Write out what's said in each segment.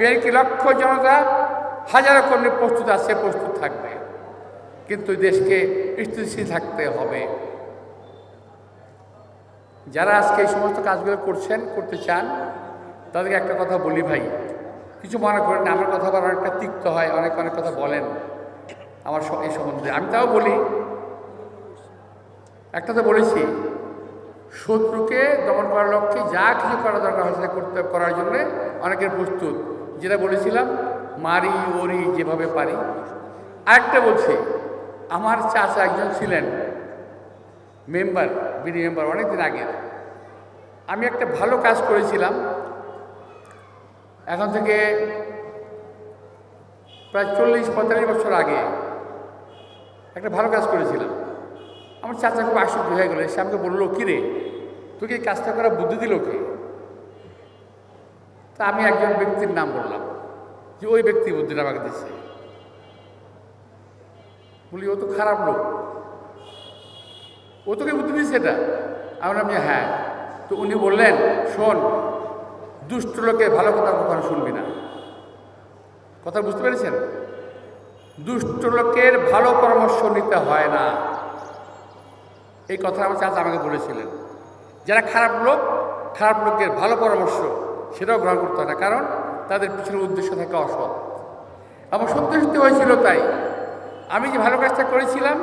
BNP লক্ষ জনতা, হাজারো কর্মী প্রস্তুত আছে প্রস্তুত থাকবে। কিন্তু দেশকে স্থিতিশীল থাকতে হবে। যারা আজকে এই সমস্ত কাজগুলো করছেন, করতে চান, তাদেরকে একটা কথা বলি ভাই। কিছু মনে করেন আমার কথা আবার অনেকটা তিক্ত হয়, অনেক অনেক কথা বলেন। আমার এই সম্বন্ধে। আমি তাও বলি, একটা তো বলেছি, শত্রুকে দমন করার লক্ষ্যে যা কিছু করা দরকার হয় সেটা করতে, করার জন্য অনেকের প্রস্তুত। যেটা বলেছিলাম, মারি, ওরি, যেভাবে পারি। আরেকটা বলছি, আমার চাচা একজন ছিলেন মেম্বার বিডি মেম্বার অনেকদিন আগে আমি একটা ভালো কাজ করেছিলাম। এখন থেকে প্রায় চল্লিশ, পঁয়তাল্লিশ বছর আগে একটা ভালো কাজ করেছিলাম। আমার চাচা খুব আশ্চর্য হয়ে গেলো সে আমাকে বলল কী রে তোকে এই কাজটা করার বুদ্ধি দিল কে? তা আমি একজন ব্যক্তির নাম বললাম যে ওই ব্যক্তি বুদ্ধিটা আমাকে দিচ্ছে বলি, ও তো খারাপ লোক। ও তোকে বুদ্ধি দিচ্ছে এটা? আমি বললাম যে হ্যাঁ। তো উনি বললেন, শোন, দুষ্ট লোকের ভালো কথা কখনো শুনবি না। কথা বুঝতে পেরেছেন? দুষ্ট লোকের ভালো পরামর্শ নিতে হয় না। এই কথা আমার চাচা আমাকে বলেছিলেন। যারা খারাপ লোক, খারাপ লোকের ভালো পরামর্শ সেটাও গ্রহণ করতে হয় না। কারণ তাদের পিছনে উদ্দেশ্য থাকে অসৎ। আমার সত্যি হয়েছিল তাই। আমি যে ভালো কাজটা করেছিলাম,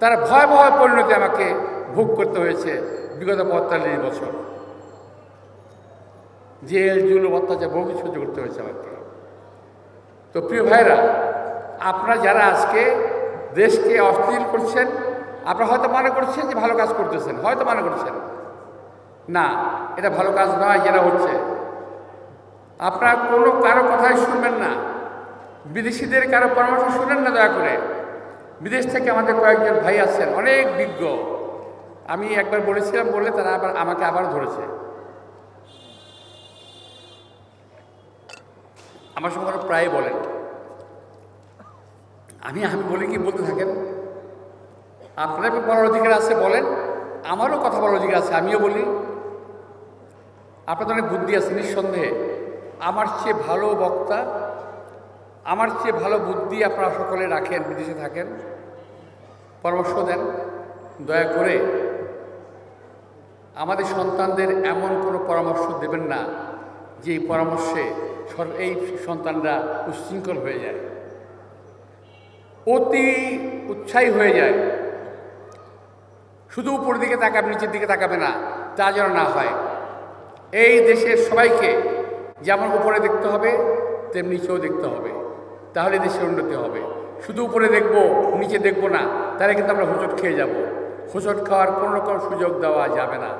তার ভয়াবহ পরিণতি আমাকে ভোগ করতে হয়েছে বিগত পঁয়তাল্লিশ বছর। জেল জুল অত্যাচার, বহু কিছু সহ্য করতে হয়েছে আমাকে। তো প্রিয় ভাইরা আপনারা যারা আজকে দেশকে অস্থির করছেন, আপনারা হয়তো মনে করছেন যে ভালো কাজ করতেছেন, হয়তো মনে করছেন। না, এটা ভালো কাজ নয়, যেটা হচ্ছে। আপনারা কোনো, কারও কথাই শুনবেন না। বিদেশিদের কারও পরামর্শ শুনেন না, দয়া করে। বিদেশ থেকে আমাদের কয়েকজন ভাই আছেন, অনেক বিজ্ঞ। আমি একবার বলেছিলাম বলে তারা আবার আমাকে আবার ধরেছে। আমার সঙ্গে প্রায় বলেন। আমি আমি বলি কি, বলতে থাকেন। আপনার বলার অধিকার আছে, বলেন। আমারও কথা বলার অধিকার আছে, আমিও বলি। আপনাদের অনেক বুদ্ধি আছে, নিঃসন্দেহে। আমার চেয়ে ভালো বক্তা, আমার চেয়ে ভালো বুদ্ধি আপনারা সকলে রাখেন, বিদেশে থাকেন। পরামর্শ দেন, দয়া করে। আমাদের সন্তানদের এমন কোনো পরামর্শ দেবেন না, যে পরামর্শে এই সন্তানরা উচ্ছৃঙ্খল হয়ে যায়। অতি উৎসাহী হয়ে যায়। শুধু উপর দিকে তাকাবে, নিচের দিকে তাকাবে না, তা যেন না হয়। এই দেশের সবাইকে যেমন উপরে দেখতে হবে, তেমনি নিচেও দেখতে হবে। তাহলে দেশের উন্নতি হবে। শুধু উপরে দেখব, নিচে দেখব না, তাহলে কিন্তু আমরা হোঁচট খেয়ে যাব। হোঁচট খাওয়ার কোনো রকম সুযোগ দেওয়া যাবে না।